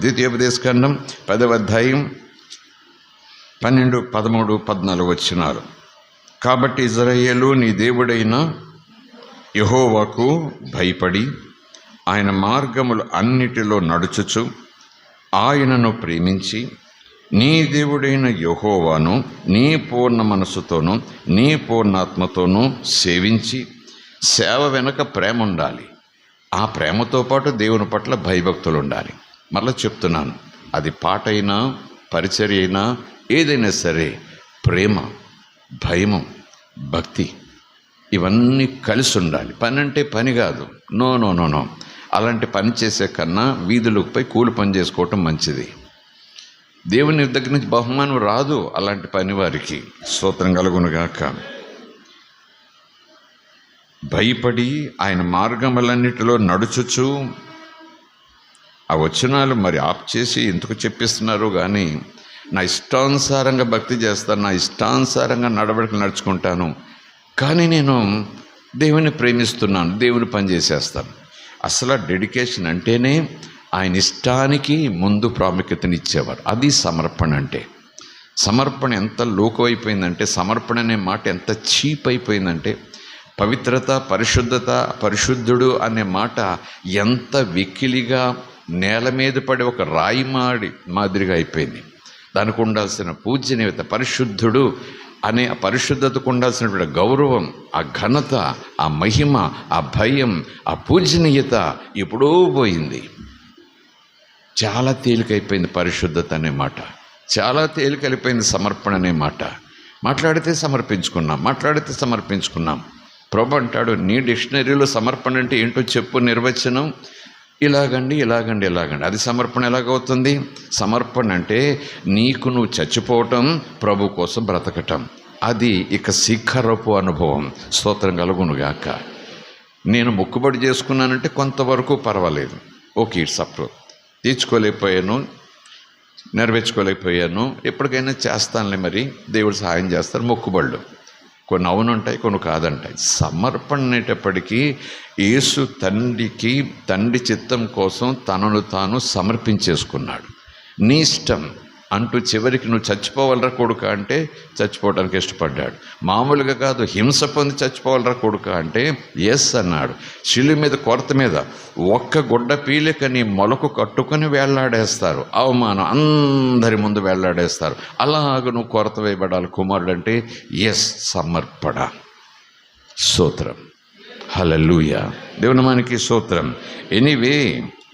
ద్వితీయోపదేశకాండం పదవ అధ్యాయం పన్నెండు పదమూడు పద్నాలుగు వచ్చినారు. కాబట్టి ఇజ్రాయేలు నీ దేవుడైన యహోవాకు భయపడి ఆయన మార్గములు అన్నిటిలో నడుచుచు ఆయనను ప్రేమించి నీ దేవుడైన యహోవాను నీ పూర్ణ మనసుతోనూ నీ పూర్ణాత్మతోనూ సేవించి సేవ వెనక ప్రేమ ఉండాలి ఆ ప్రేమతో పాటు దేవుని పట్ల భయభక్తులు ఉండాలి మరలా చెప్తున్నాను. అది పాట అయినా పరిచర్య అయినా ఏదైనా సరే ప్రేమ భయము భక్తి ఇవన్నీ కలిసి ఉండాలి. పని అంటే పని కాదు. No no no no. అలాంటి పని చేసే కన్నా వీధులకు పోయి కూలి పని చేసుకోవటం మంచిది. దేవుని దగ్గర నుంచి బహుమానం రాదు అలాంటి పని వారికి. స్తోత్రం కలుగునుగాక. భయపడి ఆయన మార్గములన్నిటిలో నడుచుచు ఆ వచనాలు మరి ఆప్ చేసి ఎందుకు చెప్పిస్తున్నారు కానీ నా ఇష్టానుసారంగా భక్తి చేస్తాను నా ఇష్టానుసారంగా నడవడికి నడుచుకుంటాను. కానీ నేను దేవుని ప్రేమిస్తున్నాను దేవుని పనిచేసేస్తాను అసలు డెడికేషన్ అంటేనే ఆయన ఇష్టానికి ముందు ప్రాముఖ్యతనిచ్చేవారు. అది సమర్పణ అంటే. సమర్పణ ఎంత లోకమైపోయిందంటే సమర్పణ అనే మాట ఎంత చీప్ అయిపోయిందంటే పవిత్రత పరిశుద్ధత పరిశుద్ధుడు అనే మాట ఎంత వెకిలిగా నేల మీద పడి ఒక రాయి మాడి మాదిరిగా అయిపోయింది. దానికి ఉండాల్సిన పూజనీయత పరిశుద్ధుడు అనే ఆ పరిశుద్ధతకు ఉండాల్సినటువంటి గౌరవం ఆ ఘనత ఆ మహిమ ఆ భయం ఆ పూజనీయత ఎప్పుడో పోయింది. చాలా తేలికైపోయింది పరిశుద్ధత అనే మాట. చాలా తేలికైపోయింది సమర్పణ అనే మాట. మాట్లాడితే సమర్పించుకున్నాం మాట్లాడితే సమర్పించుకున్నాం. ప్రభు అంటాడు నీ డిక్షనరీలో సమర్పణ అంటే ఏంటో చెప్పు నిర్వచనం. ఇలాగండి ఇలాగండి ఇలాగండి. అది సమర్పణ ఎలాగవుతుంది? సమర్పణ అంటే నీకు నువ్వు చచ్చిపోవటం ప్రభు కోసం బ్రతకటం. అది ఇక శిఖరపు అనుభవం. స్తోత్రం కలుగునుగాక. నేను మొక్కుబడి చేసుకున్నానంటే కొంతవరకు పర్వాలేదు. ఓకే ఇట్స్ అప్రూ తీర్చుకోలేకపోయాను నెరవేర్చుకోలేకపోయాను. ఎప్పటికైనా చేస్తానులే మరి. దేవుడు సహాయం చేస్తారు మొక్కుబళ్ళు కొన్ని అవునుంటాయి కొన్ని కాదంటాయి. సమర్పణ అనేటప్పటికీ యేసు తండ్రికి తండ్రి చిత్తం కోసం తనను తాను సమర్పించేసుకున్నాడు. నీ ఇష్టం. అంటూ చివరికి నువ్వు చచ్చిపోవాలరా కొడుక అంటే చచ్చిపోవడానికి ఇష్టపడ్డాడు. మామూలుగా కాదు హింస పొంది చచ్చిపోవాలరా కొడుక అంటే ఎస్ అన్నాడు. శిలు మీద కొరత మీద ఒక్క గుడ్డ పీలిక నీ మొలకు కట్టుకొని వేళ్ళాడేస్తారు. అవమానం అందరి ముందు వేళ్ళాడేస్తారు. అలాగ నువ్వు కొరత వేయబడాలి కుమారుడు అంటే ఎస్ సమర్పణ. సూత్రం హలలుయ దేవునమానికి సూత్రం ఎనీవే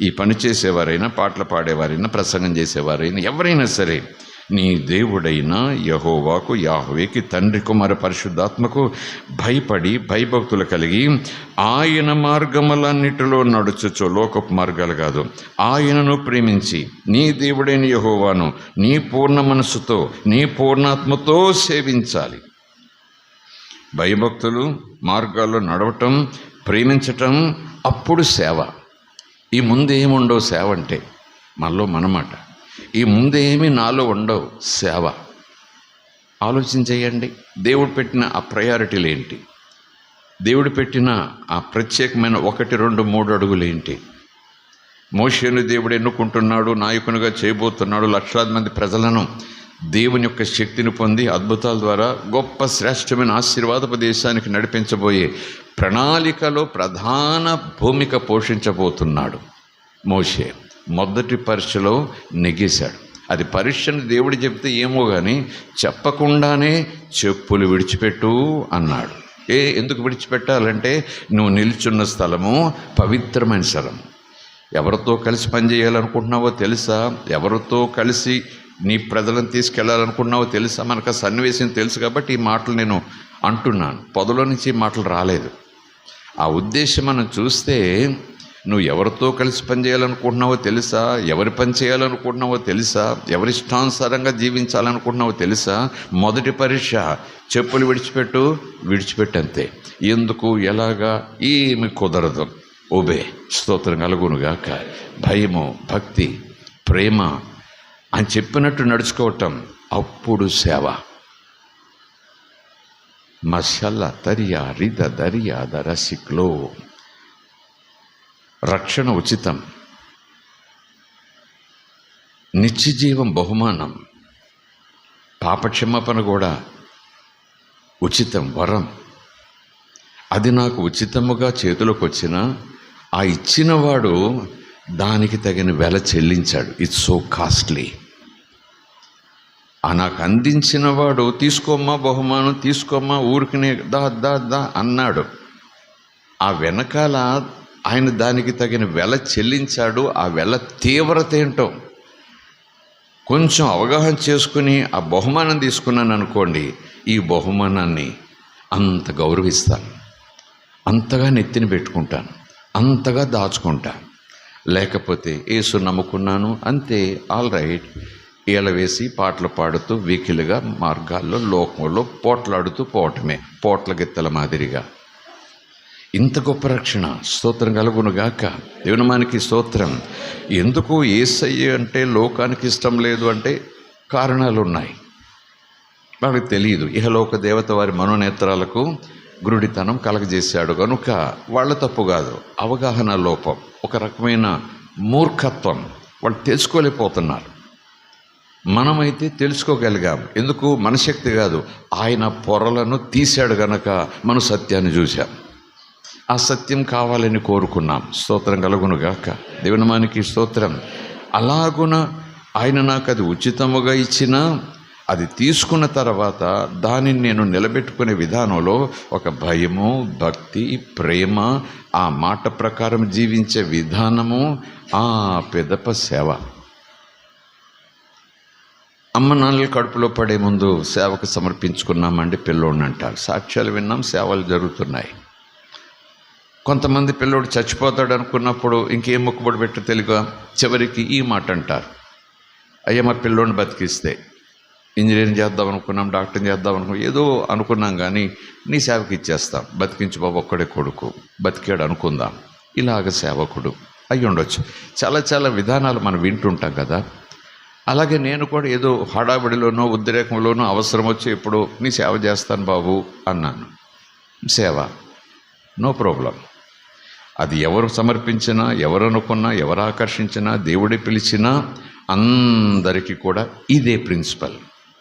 ఈ పని చేసేవారైనా పాటలు పాడేవారైనా ప్రసంగం చేసేవారైనా ఎవరైనా సరే నీ దేవుడైన యహోవాకు యాహోవేకి తండ్రి కుమార పరిశుద్ధాత్మకు భయపడి భయభక్తులు కలిగి ఆయన మార్గములన్నిటిలో నడుచుచో లోకపు మార్గాలు కాదు. ఆయనను ప్రేమించి నీ దేవుడైన యహోవాను నీ పూర్ణ మనస్సుతో నీ పూర్ణాత్మతో సేవించాలి. భయభక్తులు మార్గాల్లో నడవటం ప్రేమించటం అప్పుడు సేవ. ఈ ముందేముండవు సేవ అంటే మనలో మనమాట. ఈ ముందేమి నాలో ఉండవు సేవ. ఆలోచన చేయండి దేవుడు పెట్టిన ఆ ప్రయారిటీలు ఏంటి? దేవుడు పెట్టిన ఆ ప్రత్యేకమైన ఒకటి రెండు మూడు అడుగులు ఏంటి? మోషేను దేవుడు ఎన్నుకుంటున్నాడు నాయకునిగా చేయబోతున్నాడు లక్షలాది మంది ప్రజలను దేవుని యొక్క శక్తిని పొంది అద్భుతాల ద్వారా గొప్ప శ్రేష్టమైన ఆశీర్వాదపు దేశానికి నడిపించబోయే ప్రణాళికలో ప్రధాన భూమిక పోషించబోతున్నాడు. మోషే మొదటి పరీక్షలో నెగేశాడు. అది పరీక్షను దేవుడు చెప్తే ఏమో కానీ చెప్పకుండానే చెప్పులు విడిచిపెట్టు అన్నాడు. ఏ ఎందుకు విడిచిపెట్టాలంటే నువ్వు నిల్చున్న స్థలము పవిత్రమైన స్థలం ఎవరితో కలిసి పనిచేయాలనుకుంటున్నావో తెలుసా? ఎవరితో కలిసి నీ ప్రజలను తీసుకెళ్ళాలనుకున్నావు తెలుసా? మనకు ఆ సన్నివేశం తెలుసు కాబట్టి ఈ మాటలు నేను అంటున్నాను. పొదలో నుంచి ఈ మాటలు రాలేదు. ఆ ఉద్దేశం మనం చూస్తే నువ్వు ఎవరితో కలిసి పనిచేయాలనుకుంటున్నావో తెలుసా? ఎవరి పని చేయాలనుకుంటున్నావో తెలుసా? ఎవరి ఇష్టానుసారంగా జీవించాలనుకుంటున్నావో తెలుసా? మొదటి పరీక్ష. చెప్పులు విడిచిపెట్టు విడిచిపెట్టంతే. ఎందుకు? ఎలాగా? ఏమి కుదరదు. ఓబే స్తోత్రం కలుగునుగాక. భయము భక్తి ప్రేమ అని చెప్పినట్టు నడుచుకోవటం అప్పుడు సేవ. మషల్ల తరియా రిద దరియా దరసిక్లో. రక్షణ ఉచితం. నిత్యజీవం బహుమానం. పాపక్షమాపణ కూడా ఉచితం వరం. అది నాకు ఉచితముగా చేతిలోకి వచ్చిన ఆ ఇచ్చినవాడు దానికి తగిన వెల చెల్లించాడు. ఇట్స్ సో కాస్ట్లీ నాకు అందించిన వాడు తీసుకోమ్మా బహుమానం తీసుకోమ్మా ఊరికినే దా దా దా అన్నాడు. ఆ వెనకాల ఆయన దానికి తగిన వెల చెల్లించాడు. ఆ వెల తీవ్రత ఏంటో కొంచెం అవగాహన చేసుకుని ఆ బహుమానం తీసుకున్నాను అనుకోండి ఈ బహుమానాన్ని అంత గౌరవిస్తాను. అంతగా నెత్తిన పెట్టుకుంటాను. అంతగా దాచుకుంటాను. లేకపోతే ఏసు నమ్ముకున్నాను అంతే ఆల్ రైట్. ఈల వేసి పాటలు పాడుతూ వీకిలుగా మార్గాల్లో లోకంలో పోట్లాడుతూ పోవటమే పోట్ల గిత్తల మాదిరిగా. ఇంత గొప్ప రక్షణ స్తోత్రం కలుగునుగాక. దేవునమానికి స్తోత్రం. ఎందుకు ఏసయ్య అంటే లోకానికి ఇష్టం లేదు అంటే కారణాలు ఉన్నాయి వాళ్ళకి తెలియదు. ఇహలోక దేవత వారి మనోనేత్రాలకు గురుడితనం కలగజేశాడు కనుక వాళ్ళ తప్పు కాదు. అవగాహన లోపం. ఒక రకమైన మూర్ఖత్వం. వాళ్ళు తెలుసుకోలేకపోతున్నారు. మనమైతే తెలుసుకోగలిగాం. ఎందుకు? మన శక్తి కాదు. ఆయన పొరలను తీశాడు గనక మనం సత్యాన్ని చూశాం. ఆ సత్యం కావాలని కోరుకున్నాం. స్తోత్రం కలుగునుగాక దేవునమానికి స్తోత్రం. అలాగున ఆయన నాకు అది ఉచితముగా ఇచ్చినా అది తీసుకున్న తర్వాత దానిని నేను నిలబెట్టుకునే విధానంలో ఒక భయము భక్తి ప్రేమ ఆ మాట ప్రకారం జీవించే విధానము ఆ పెదప సేవ. అమ్మ నాన్నల కడుపులో పడే ముందు సేవకు సమర్పించుకున్నామండి పిల్లోడిని అంటారు. సాక్ష్యాలు విన్నాం సేవలు జరుగుతున్నాయి. కొంతమంది పిల్లోడు చచ్చిపోతాడు అనుకున్నప్పుడు ఇంకేం మొక్కుబడి పెట్టు తెలుగు చివరికి ఈ మాట అంటారు. అయ్యా మా పిల్లోడిని బతికిస్తే ఇంజనీరింగ్ చేద్దాం అనుకున్నాం డాక్టర్ చేద్దాం అనుకున్నాం ఏదో అనుకున్నాం కానీ నీ సేవకి ఇచ్చేస్తాం. బతికించు బాబు ఒక్కడే కొడుకు బతికాడు అనుకుందాం. ఇలాగ సేవకుడు అయ్యి ఉండొచ్చు చాలా చాలా విధానాలు మనం వింటుంటాం కదా. అలాగే నేను కూడా ఏదో హడావిడిలోనో ఉద్రేకంలోనో అవసరం వచ్చి ఇప్పుడు నీ సేవ చేస్తాను బాబు అన్నాను. సేవ నో ప్రాబ్లం. అది ఎవరు సమర్పించినా ఎవరు అనుకున్నా ఎవరు ఆకర్షించినా దేవుడి పిలిచినా అందరికీ కూడా ఇదే ప్రిన్సిపల్.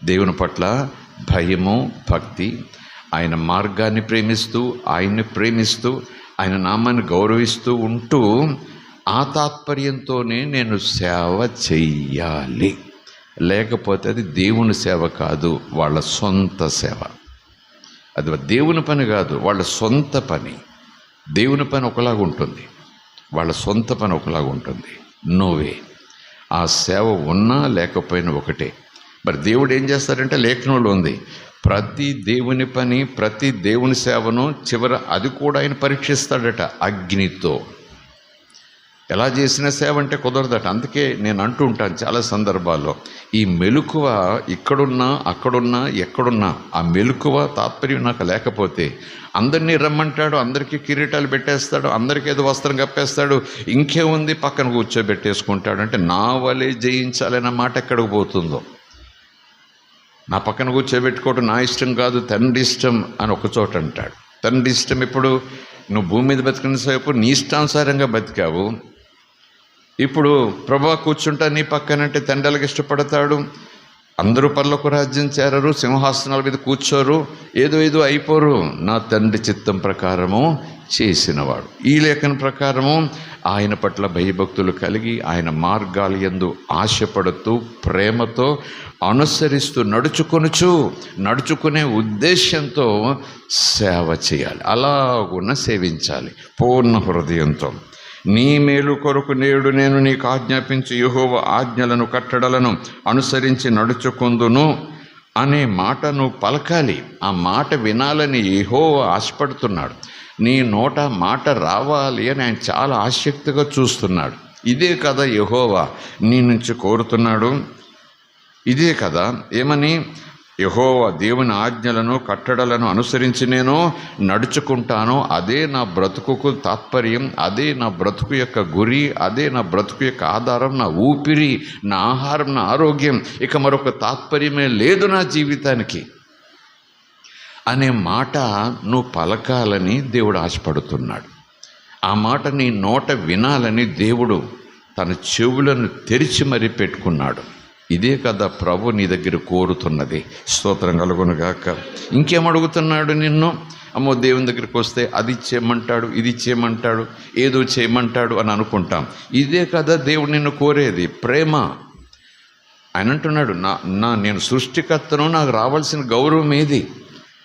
దేవుని పట్ల భయము భక్తి ఆయన మార్గాన్ని ప్రేమిస్తూ ఆయన్ని ప్రేమిస్తూ ఆయన నామాన్ని గౌరవిస్తూ ఉంటూ ఆ తాత్పర్యంతోనే నేను సేవ చెయ్యాలి. లేకపోతే అది దేవుని సేవ కాదు వాళ్ళ సొంత సేవ. అది దేవుని పని కాదు వాళ్ళ సొంత పని. దేవుని పని ఒకలాగా ఉంటుంది. వాళ్ళ సొంత పని ఒకలాగా ఉంటుంది. నోవే ఆ సేవ ఉన్నా లేకపోయినా ఒకటే. మరి దేవుడు ఏం చేస్తాడంటే లేఖనంలో ఉంది ప్రతి దేవుని పని ప్రతి దేవుని సేవను చివర అది కూడా ఆయన పరీక్షిస్తాడట అగ్నితో. ఎలా చేసినా సేవ అంటే కుదరదట. అందుకే నేను అంటూ ఉంటాను చాలా సందర్భాల్లో ఈ మెలకువ ఇక్కడున్నా అక్కడున్నా ఎక్కడున్నా ఆ మెలకువ తాత్పర్యం నాకు లేకపోతే అందరినీ రమ్మంటాడు అందరికీ కిరీటాలు పెట్టేస్తాడు అందరికీ ఏదో వస్త్రం కప్పేస్తాడు ఇంకేముంది పక్కన కూర్చోబెట్టేసుకుంటాడు. అంటే నా వలే జయించాలన్న మాట ఎక్కడికి పోతుందో? నా పక్కన కూర్చోబెట్టుకోవడం నా ఇష్టం కాదు తండ్రి ఇష్టం అని ఒక చోట అంటాడు. తండ్రి ఇష్టం ఇప్పుడు నువ్వు భూమి మీద బతికిన సేపు నీ ఇష్టానుసారంగా బతికావు ఇప్పుడు ప్రభా కూర్చుంటా నీ పక్కనంటే తండ్రులకు ఇష్టపడతాడు. అందరూ పనులకు రాజ్యం చేరరు సింహాసనాల మీద కూర్చోరు ఏదో ఏదో అయిపోరు. నా తండ్రి చిత్తం ప్రకారము చేసినవాడు. ఈ లేఖన ప్రకారము ఆయన పట్ల భయభక్తులు కలిగి ఆయన మార్గాలు ఎందు ఆశపడుతూ ప్రేమతో అనుసరిస్తూ నడుచుకొనుచు నడుచుకునే ఉద్దేశంతో సేవ చేయాలి. అలాగున్న సేవించాలి. పూర్ణ హృదయంతో. నీ మేలు కొరకు నేడు నేను నీకు ఆజ్ఞాపించి యహోవ ఆజ్ఞలను కట్టడలను అనుసరించి నడుచుకుందును అనే మాటను పలకాలి. ఆ మాట వినాలని యహోవ ఆశపడుతున్నాడు. నీ నోట మాట రావాలి అని ఆయన చాలా ఆసక్తిగా చూస్తున్నాడు. ఇదే కదా యహోవా నీ నుంచి కోరుతున్నాడు. ఇదే కదా. ఏమని? యహోవ దేవుని ఆజ్ఞలను కట్టడలను అనుసరించి నేను నడుచుకుంటాను. అదే నా బ్రతుకుకు తాత్పర్యం అదే నా బ్రతుకు యొక్క గురి అదే నా బ్రతుకు యొక్క ఆధారం నా ఊపిరి నా ఆహారం నా ఆరోగ్యం. ఇక మరొక తాత్పర్యమే లేదు నా జీవితానికి. అనే మాట నువ్వు పలకాలని దేవుడు ఆశపడుతున్నాడు. ఆ మాట నీ నోట వినాలని దేవుడు తన చెవులను తెరిచి మరీ పెట్టుకున్నాడు. ఇదే కదా ప్రభు నీ దగ్గర కోరుతున్నది. స్తోత్రం కలుగునుగాక. ఇంకేం అడుగుతున్నాడు నిన్ను? అమ్మో దేవుని దగ్గరికి వస్తే అది ఇచ్చేయమంటాడు ఇది చేయమంటాడు ఏదో చేయమంటాడు అని అనుకుంటాం. ఇదే కదా దేవుడు నిన్ను కోరేది. ప్రేమ. ఆయన అంటున్నాడు నా నా నేను సృష్టికర్తను నాకు రావాల్సిన గౌరవం ఏది?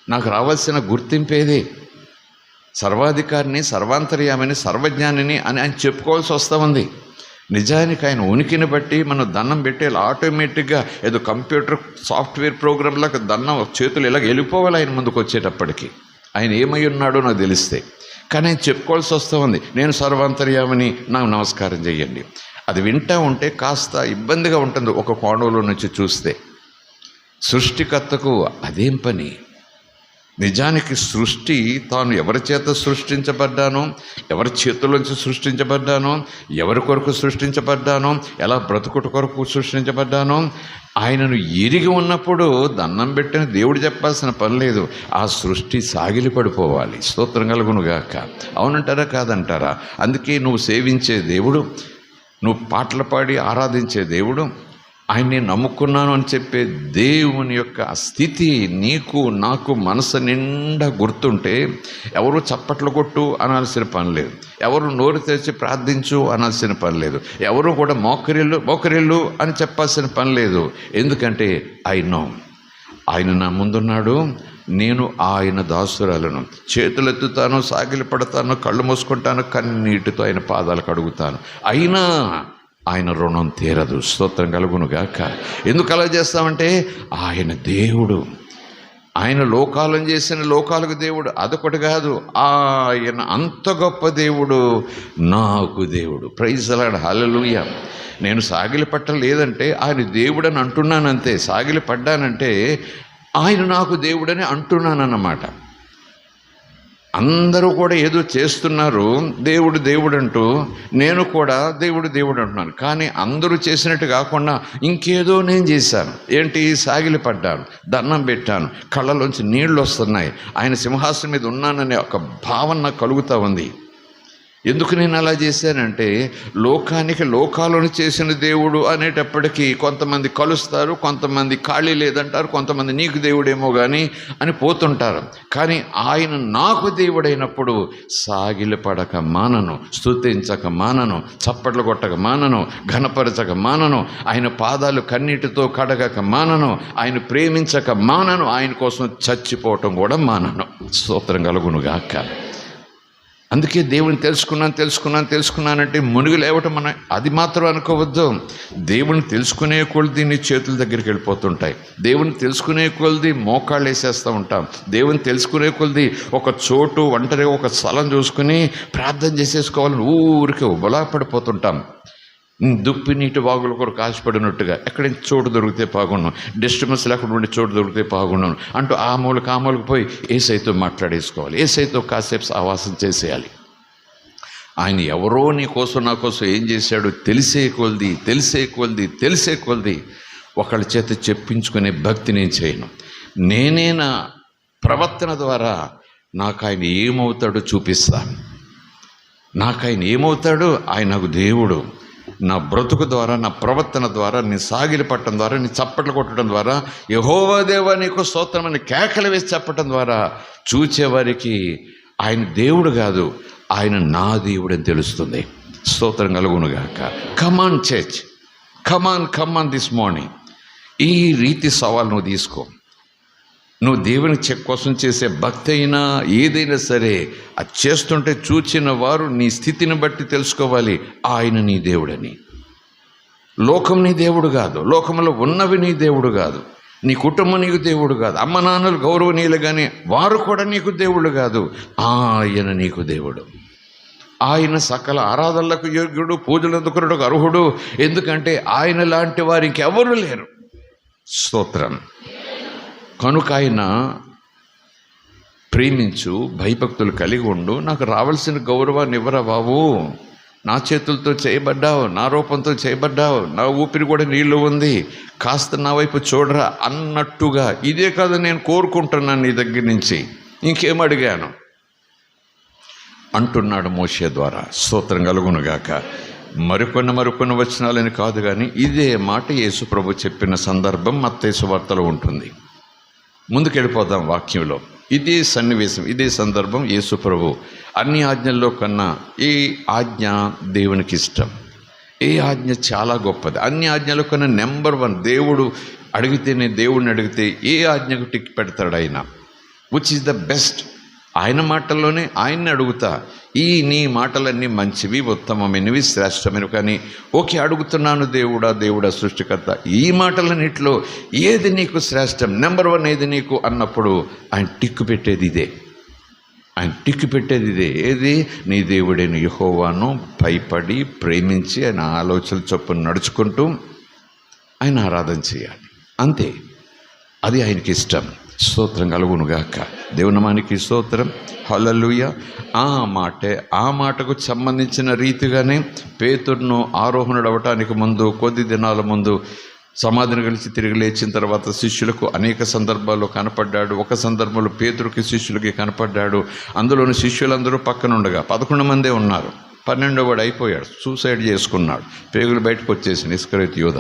నాకు రావాల్సిన గుర్తింపు ఏది? సర్వాధికారిని సర్వాంతర్యామిని సర్వజ్ఞానిని అని ఆయన చెప్పుకోవాల్సి వస్తూ ఉంది. నిజానికి ఆయన ఉనికిని బట్టి మనం దండం పెట్టి ఆటోమేటిక్గా ఏదో కంప్యూటర్ సాఫ్ట్వేర్ ప్రోగ్రాంలకు దండం చేతులు ఇలాగ వెళ్ళిపోవాలి ఆయన ముందుకు వచ్చేటప్పటికి. ఆయన ఏమై ఉన్నాడో నాకు తెలిస్తే. కానీ ఆయన చెప్పుకోవాల్సి వస్తూ ఉంది. నేను సర్వాంతర్యామని నాకు నమస్కారం చేయండి అది వింటా ఉంటే కాస్త ఇబ్బందిగా ఉంటుంది ఒక కోణంలో నుంచి చూస్తే. సృష్టికర్తకు అదేం పని? నిజానికి సృష్టి తాను ఎవరి చేత సృష్టించబడ్డానో ఎవరి చేతుల్లోంచి సృష్టించబడ్డానో ఎవరి కొరకు సృష్టించబడ్డానో ఎలా బ్రతుకుట కొరకు సృష్టించబడ్డానో ఆయనను ఎరిగి ఉన్నప్పుడు దండం పెట్టిన దేవుడు చెప్పాల్సిన పని లేదు. ఆ సృష్టి సాగిలి పడిపోవాలి. స్తోత్రం కలుగునుగాక అవునంటారా? కాదంటారా? అందుకే నువ్వు సేవించే దేవుడు నువ్వు పాటలు పాడి ఆరాధించే దేవుడు ఆయన్ని నమ్ముకున్నాను అని చెప్పే దేవుని యొక్క స్థితి నీకు నాకు మనసు నిండా గుర్తుంటే ఎవరు చప్పట్లు కొట్టు అనాల్సిన పని లేదు. ఎవరు నోరు తెరిచి ప్రార్థించు అనాల్సిన పని లేదు. ఎవరు కూడా మోకరిల్లు మోకరిల్లు అని చెప్పాల్సిన పని లేదు. ఎందుకంటే ఐ నో ఆయన నా ముందున్నాడు. నేను ఆయన దాసురాలను చేతులెత్తుతాను సాగిలి పడతాను కళ్ళు మూసుకుంటాను కన్నీటితో ఆయన పాదాలు కడుగుతాను అయినా ఆయన రుణం తీరదు. స్తోత్రం కలుగునుగాక. ఎందుకు అలా చేస్తామంటే ఆయన దేవుడు. ఆయన లోకాలను చేసిన లోకాలకు దేవుడు. అదొకటి కాదు. ఆయన అంత గొప్ప దేవుడు. నాకు దేవుడు. ప్రైజ్ అలాడు హల్లెలూయా నేను సాగిలి పట్టలేదంటే ఆయన దేవుడని అంటున్నానంతే. సాగిలి పడ్డానంటే ఆయన నాకు దేవుడని అంటున్నానన్నమాట. అందరూ కూడా ఏదో చేస్తున్నారు దేవుడు దేవుడు అంటూ నేను కూడా దేవుడు దేవుడు అంటున్నాను కానీ అందరూ చేసినట్టు కాకుండా ఇంకేదో నేను చేశాను. ఏంటి? సాగిలి పడ్డాను దండం పెట్టాను కళ్ళలోంచి నీళ్ళు వస్తున్నాయి. ఆయన సింహాసనం మీద ఉన్నాననే ఒక భావన కలుగుతూ ఉంది. ఎందుకు నేను అలా చేశానంటే లోకానికి లోకాలను చేసిన దేవుడు అనేటప్పటికీ కొంతమంది కలుస్తారు కొంతమంది ఖాళీ లేదంటారు కొంతమంది నీకు దేవుడేమో కానీ అని పోతుంటారు. కానీ ఆయన నాకు దేవుడైనప్పుడు సాగిలపడక మానను స్థుతించక మానను చప్పట్లు కొట్టక మానను ఘనపరచక మానను ఆయన పాదాలు కన్నీటితో కడగక మానను ఆయన ప్రేమించక మానను ఆయన కోసం చచ్చిపోవటం కూడా మానను. స్తోత్రం కలుగును గాక అందుకే దేవుని తెలుసుకున్నాను తెలుసుకున్నాను తెలుసుకున్నానంటే మునిగి లేవటం మన అది మాత్రం అనుకోవద్దు. దేవుని తెలుసుకునే కొలది నీ చేతుల దగ్గరికి వెళ్ళిపోతుంటాయి. దేవుని తెలుసుకునే కొలది మోకాళ్ళు వేసేస్తూ ఉంటాం. దేవుని తెలుసుకునే కొలది ఒక చోటు ఒంటరిగా ఒక స్థలం చూసుకుని ప్రార్థన చేసేసుకోవాలని ఊరికే ఉబలా పడిపోతుంటాం దుప్పి నీటి వాగుల కొరకు ఆశపడినట్టుగా ఎక్కడైనా చోటు దొరికితే బాగున్నాం డిస్టర్బెన్స్ లేకుండా ఉండే చోటు దొరికితే బాగున్నాను అంటూ ఆ మూలకి ఆ మూలకి పోయి ఏసైతో మాట్లాడేసుకోవాలి. ఏసైతో కాసేపు ఆవాసం చేసేయాలి. ఆయన ఎవరో నీ కోసం నా కోసం ఏం చేశాడో తెలిసే కొలది తెలిసే కొలది తెలిసే కొలది. ఒకళ్ళ చేత చెప్పించుకునే భక్తి నేను చేయను. నేనే నా ప్రవర్తన ద్వారా నాకు ఆయన ఏమవుతాడో చూపిస్తాను. నాకు ఆయన ఏమవుతాడో ఆయన నాకు దేవుడు. నా బ్రతుకు ద్వారా నా ప్రవర్తన ద్వారా నీ సాగిలి పట్టడం ద్వారా నీ చప్పట్లు కొట్టడం ద్వారా యహోవాదేవ నీకు స్తోత్రమని కేకలు వేసి చెప్పడం ద్వారా చూచేవారికి ఆయన దేవుడు కాదు ఆయన నా దేవుడు అని తెలుస్తుంది. స్తోత్రం కలుగునుగాక come on church come on come on this morning ఈ రీతి సవాల్ నువ్వు తీసుకో. నువ్వు దేవుని చెక్ కోసం చేసే భక్తి అయినా ఏదైనా సరే అది చేస్తుంటే చూచిన వారు నీ స్థితిని బట్టి తెలుసుకోవాలి. ఆయన నీ దేవుడని. లోకం నీ దేవుడు కాదు. లోకంలో ఉన్నవి నీ దేవుడు కాదు. నీ కుటుంబం నీకు దేవుడు కాదు. అమ్మ నాన్నలు గౌరవనీయులు కానీ వారు కూడా నీకు దేవుడు కాదు. ఆయన నీకు దేవుడు. ఆయన సకల ఆరాధనలకు యోగ్యుడు పూజలు అర్హుడు. ఎందుకంటే ఆయన లాంటి వారికి ఎవరు లేరు. స్తోత్రం. కనుక ఆయన ప్రేమించు భయభక్తులు కలిగి ఉండు నాకు రావాల్సిన గౌరవాన్ని ఇవ్వరా బాబు? నా చేతులతో చేయబడ్డావు నా రూపంతో చేయబడ్డావు నా ఊపిరి కూడా నీళ్ళు ఉంది కాస్త నా వైపు చూడరా అన్నట్టుగా. ఇదే కాదు నేను కోరుకుంటున్నాను నీ దగ్గర నుంచి. ఇంకేం అడిగాను? అంటున్నాడు మోషే ద్వారా. స్తోత్రం కలుగునుగాక మరికొన్ని మరికొన్ని వచనాలని కాదు కానీ ఇదే మాట యేసుప్రభు చెప్పిన సందర్భం మత్తేసు వార్తలో ఉంటుంది. ముందుకెళ్ళిపోదాం వాక్యంలో. ఇదే సన్నివేశం ఇదే సందర్భం యేసు ప్రభు అన్ని ఆజ్ఞల్లో కన్నా ఏ ఆజ్ఞ దేవునికి ఇష్టం ఏ ఆజ్ఞ చాలా గొప్పది. అన్ని ఆజ్ఞల కన్నా నెంబర్ వన్ దేవుడు అడిగితేనే దేవుడిని అడిగితే ఏ ఆజ్ఞకు టిక్ పెడతాడు ఆయన విచ్ ఈస్ ద బెస్ట్ ఆయన మాటల్లోనే ఆయన్ని అడుగుతా ఈ నీ మాటలన్నీ మంచివి ఉత్తమమైనవి శ్రేష్టమైనవి కానీ ఓకే అడుగుతున్నాను దేవుడా దేవుడా సృష్టికర్త. ఈ మాటలన్నింటిలో ఏది నీకు శ్రేష్టం? నెంబర్ వన్ ఏది నీకు? అన్నప్పుడు ఆయన టిక్కు పెట్టేది ఇదే. ఆయన టిక్కు పెట్టేది ఇదే. ఏది? నీ దేవుడైన యహోవాను భయపడి ప్రేమించి ఆయన ఆలోచన చొప్పున నడుచుకుంటూ ఆయన ఆరాధన చేయాలి. అంతే. అది ఆయనకి ఇష్టం. స్తోత్రం కలుగునుగాక. దేవునమానికి స్తోత్రం. హలలుయ ఆ మాటే ఆ మాటకు సంబంధించిన రీతిగానే పేతుడును ఆరోహణుడవటానికి ముందు కొద్ది దినాల ముందు సమాధిని కలిసి తిరిగి లేచిన తర్వాత శిష్యులకు అనేక సందర్భాల్లో కనపడ్డాడు. ఒక సందర్భంలో పేతుడికి శిష్యులకి కనపడ్డాడు. అందులోని శిష్యులందరూ పక్కనుండగా పదకొండు మందే ఉన్నారు. పన్నెండో వాడు అయిపోయాడు. సూసైడ్ చేసుకున్నాడు. పేగులు బయటకు వచ్చేసి నిష్కరిత యోధ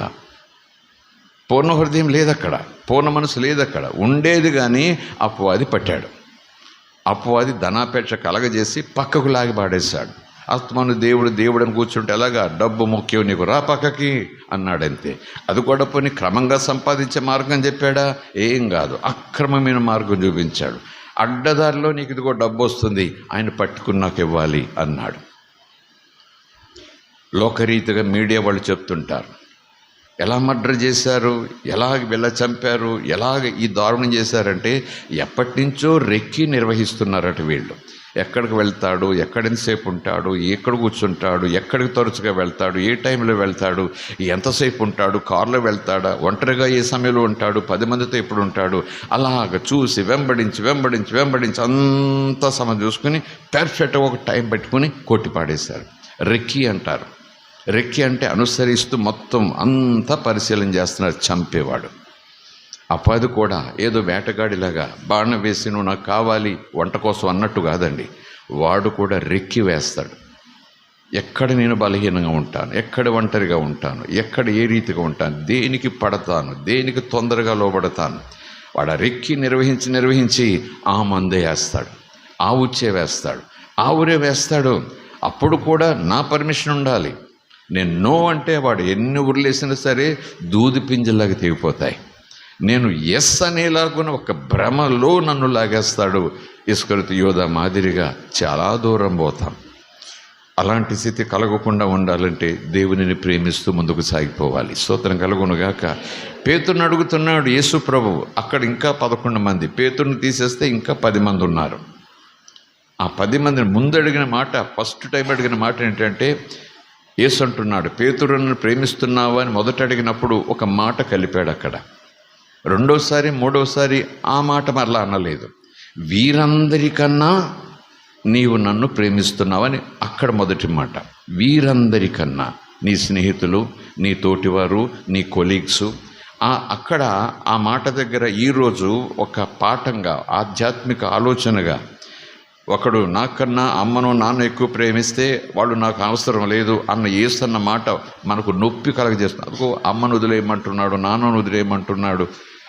పూర్ణ హృదయం లేదక్కడ పూర్ణ మనసు లేదక్కడ. ఉండేది కానీ అపవాది పట్టాడు. అపవాది ధనాపేక్ష కలగజేసి పక్కకు లాగి పాడేశాడు. ఆత్మను దేవుడు దేవుడని కూర్చుంటే ఎలాగా? డబ్బు ముఖ్యం నీకు రా పక్కకి అన్నాడంతే. అది కూడా పోనీ క్రమంగా సంపాదించే మార్గం చెప్పాడా? ఏం కాదు. అక్రమమైన మార్గం చూపించాడు. అడ్డదారిలో నీకు ఇదిగో డబ్బు వస్తుంది ఆయన పట్టుకున్నాక ఇవ్వాలి అన్నాడు. లోకరీతిగా మీడియా వాళ్ళు చెప్తుంటారు. ఎలా మర్డర్ చేశారు ఎలాగ వెళ్ళ చంపారు ఎలాగ ఈ దారుణం చేశారంటే ఎప్పటి నుంచో రెక్కి నిర్వహిస్తున్నారట వీళ్ళు. ఎక్కడికి వెళ్తాడు ఎక్కడెంతసేపు ఉంటాడు ఎక్కడ కూర్చుంటాడు ఎక్కడికి తరచుగా వెళ్తాడు ఏ టైంలో వెళ్తాడు ఎంతసేపు ఉంటాడు కారులో వెళ్తాడా ఒంటరిగా ఏ సమయంలో ఉంటాడు పది మందితో ఎప్పుడు ఉంటాడు అలాగ చూసి వెంబడించి వెంబడించి వెంబడించి అంతా సమయం చూసుకుని పెర్ఫెక్ట్గా ఒక టైం పెట్టుకుని కొట్టి పాడేశారు. రెక్కి అంటారు. రెక్కి అంటే అనుసరిస్తూ మొత్తం అంతా పరిశీలన చేస్తున్నారు చంపేవాడు. అపాది కూడా ఏదో వేటగాడిలాగా బాణం వేసి నువ్వు నాకు కావాలి వంట కోసం అన్నట్టు కాదండి. వాడు కూడా రెక్కి వేస్తాడు. ఎక్కడ నేను బలహీనంగా ఉంటాను ఎక్కడ ఒంటరిగా ఉంటాను ఎక్కడ ఏ రీతిగా ఉంటాను దేనికి పడతాను దేనికి తొందరగా లోబడతాను. వాడు రెక్కి నిర్వహించి నిర్వహించి ఆ మందే వేస్తాడు ఆ ఉచ్చే వేస్తాడు ఆ ఊరే వేస్తాడు. అప్పుడు కూడా నా పర్మిషన్ ఉండాలి. నేను నో అంటే వాడు ఎన్ని ఉర్లేసినా సరే దూది పింజలాగా తెగిపోతాయి. నేను ఎస్ అనేలాగున ఒక భ్రమలో నన్ను లాగేస్తాడు. ఇస్కరిత యోధ మాదిరిగా చాలా దూరం పోతాం. అలాంటి స్థితి కలగకుండా ఉండాలంటే దేవునిని ప్రేమిస్తూ ముందుకు సాగిపోవాలి. స్తోత్రం కలుగునుగాక. పేతుని అడుగుతున్నాడు యేసు ప్రభువు అక్కడ ఇంకా పదకొండు మంది. పేతుర్ని తీసేస్తే ఇంకా పది మంది ఉన్నారు. ఆ పది మందిని ముందు అడిగిన మాట ఫస్ట్ టైం అడిగిన మాట ఏంటంటే యేసు అంటున్నాడు పేతురును ప్రేమిస్తున్నావా? అని మొదట అడిగినప్పుడు ఒక మాట కలిపాడు అక్కడ. రెండోసారి మూడోసారి ఆ మాట మరలా అనలేదు. వీరందరికన్నా నీవు నన్ను ప్రేమిస్తున్నావని అక్కడ మొదటి మాట. వీరందరికన్నా నీ స్నేహితులు నీ తోటివారు నీ కొలీగ్స్ ఆ అక్కడ ఆ మాట దగ్గర ఈరోజు ఒక పాఠంగా ఆధ్యాత్మిక ఆలోచనగా ఒకడు నాకన్నా అమ్మను నాన్న ఎక్కువ ప్రేమిస్తే వాళ్ళు నాకు అవసరం లేదు అన్న ఏసన్న మాట మనకు నొప్పి కలగజేస్తుంది. అమ్మను వదిలేయమంటున్నాడు నాన్నను వదిలేయమంటున్నాడు.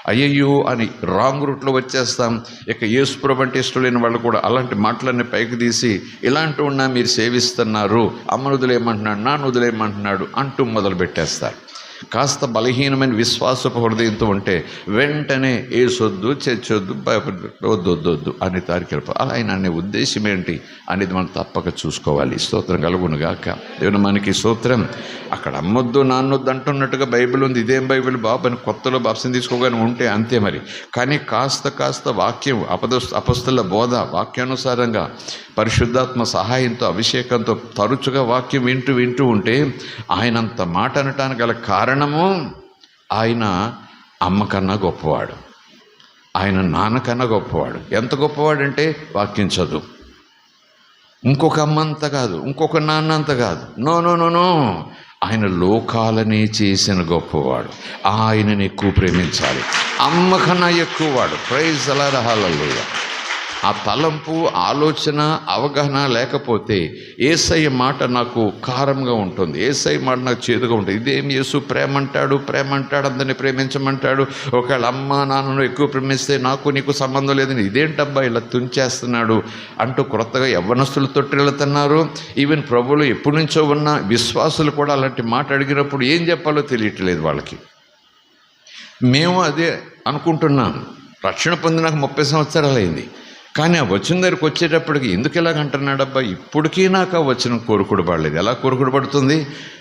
అయ్యయ్యో అని రాంగ్ రూట్లో వచ్చేస్తాం. ఇక యేసుప్రభు అంటే ఇష్టం లేని వాళ్ళు కూడా అలాంటి మాటలన్నీ పైకి తీసి ఇలాంటి ఉన్నా మీరు సేవిస్తున్నారు అమ్మను వదిలేయమంటున్నాడు నాన్న వదిలేయమంటున్నాడు అంటూ మొదలు పెట్టేస్తారు కాస్త బలహీనమైన విశ్వాసపు హృదయంతో ఉంటే వెంటనే ఏసొద్దు చర్చొద్దు భయపడి వద్దు వద్దు వద్దు అని తారికి అలా ఆయన అనే ఉద్దేశం ఏంటి అనేది మనం తప్పక చూసుకోవాలి. స్తోత్రం కలుగును గాక. దేవుని మనకి స్తోత్రం. అక్కడ అమ్మొద్దు నాన్నొద్దు అంటున్నట్టుగా బైబిల్ ఉంది. ఇదేం బైబిల్ బాబు అని కొత్తలో బాప్సం తీసుకోగానే ఉంటే అంతే మరి. కానీ కాస్త కాస్త వాక్యం అపద అపస్తుల బోధ వాక్యానుసారంగా పరిశుద్ధాత్మ సహాయంతో అభిషేకంతో తరచుగా వాక్యం వింటూ వింటూ ఉంటే ఆయనంత మాట అనటానికి గల కారణం కారణము ఆయన అమ్మకన్నా గొప్పవాడు. ఆయన నాన్నకన్నా గొప్పవాడు. ఎంత గొప్పవాడంటే వాక్యం చదువు. ఇంకొక అమ్మ అంత కాదు ఇంకొక నాన్న అంత కాదు. No no no no. ఆయన లోకాలనే చేసిన గొప్పవాడు. ఆయనని ఎక్కువ ప్రేమించాలి. అమ్మ కన్నా ఎక్కువ వాడు ప్రైజ్ అలా రహాలయ్యా ఆ తలంపు ఆలోచన అవగాహన లేకపోతే ఏసై మాట నాకు కారంగా ఉంటుంది. ఏసై మాట నాకు చేదుగా ఉంటుంది. ఇదేం యేసు ప్రేమ అంటాడు ప్రేమ అంటాడు అందరిని ప్రేమించమంటాడు? ఒకవేళ అమ్మ నాన్నను ఎక్కువ ప్రేమిస్తే నాకు నీకు సంబంధం లేదని ఇదేంటబ్బా ఇలా తుంచేస్తున్నాడు అంటూ క్రొత్తగా యవ్వనస్తులు తొట్టిల్లుతున్నారు ఈవెన్ ప్రభువులు ఎప్పటి నుంచో ఉన్న విశ్వాసులు కూడా అలాంటి మాట అడిగినప్పుడు ఏం చెప్పాలో తెలియట్లేదు వాళ్ళకి. మేము అదే అనుకుంటున్నాను రక్షణ పొందినాక ముప్పై సంవత్సరాలు అయింది కానీ ఆ వచ్చిన దగ్గరికి వచ్చేటప్పటికి ఎందుకు ఇలాగ అంటున్నాడబ్బా? ఇప్పటికీ నాకు ఆ వచ్చిన కోరుకుడు పడలేదు ఎలా కోరుకుడు పడుతుంది?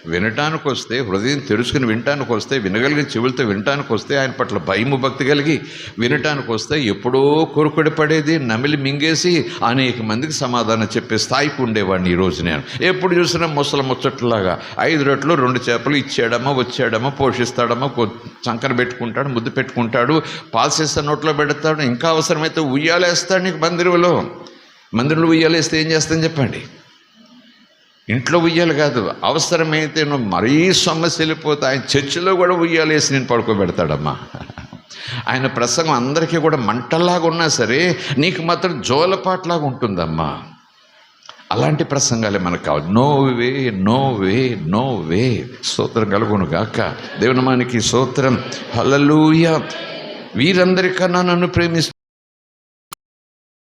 వినటానికి వస్తే హృదయం తెరుచుకుని వినటానికి వస్తే వినగలిగిన చెవులతో వినటానికి వస్తే ఆయన పట్ల భయము భక్తి కలిగి వినటానికి వస్తే ఎప్పుడో కోరుకుడి పడేది నమిలి మింగేసి అనేక మందికి సమాధానం చెప్పే స్థాయికి ఉండేవాడిని ఈరోజు నేను. ఎప్పుడు చూసినా ముసల ముచ్చట్లాగా ఐదు రొట్లు రెండు చేపలు ఇచ్చాడమ్మా వచ్చాడమ్మా పోషిస్తాడమ్మా కొ- చంకన పెట్టుకుంటాడు ముద్దు పెట్టుకుంటాడు పాసేస్తా నోట్లో పెడతాడు ఇంకా అవసరమైతే ఉయ్యాలేస్తాడు నీకు మందిరంలో మందిరంలో ఉయ్యాలేస్తే ఏం చేస్తాను చెప్పండి? ఇంట్లో ఉయ్యాలి కాదు అవసరమైతే నువ్వు మరీ సమస్య వెళ్ళిపోతే ఆయన చర్చిలో కూడా ఉయ్యాలేసి నేను పడుకోబెడతాడమ్మా. ఆయన ప్రసంగం అందరికీ కూడా మంటల్లాగా ఉన్నా సరే నీకు మాత్రం జోలపాట్లాగా ఉంటుందమ్మా. అలాంటి ప్రసంగాలే మనకు కావాలి. No way no way no way సూత్రం కలుగును గాక. దేవుని మనకి స్తోత్రం. హల్లెలూయా. వీరందరికన్నా నన్ను ప్రేమిస్తూ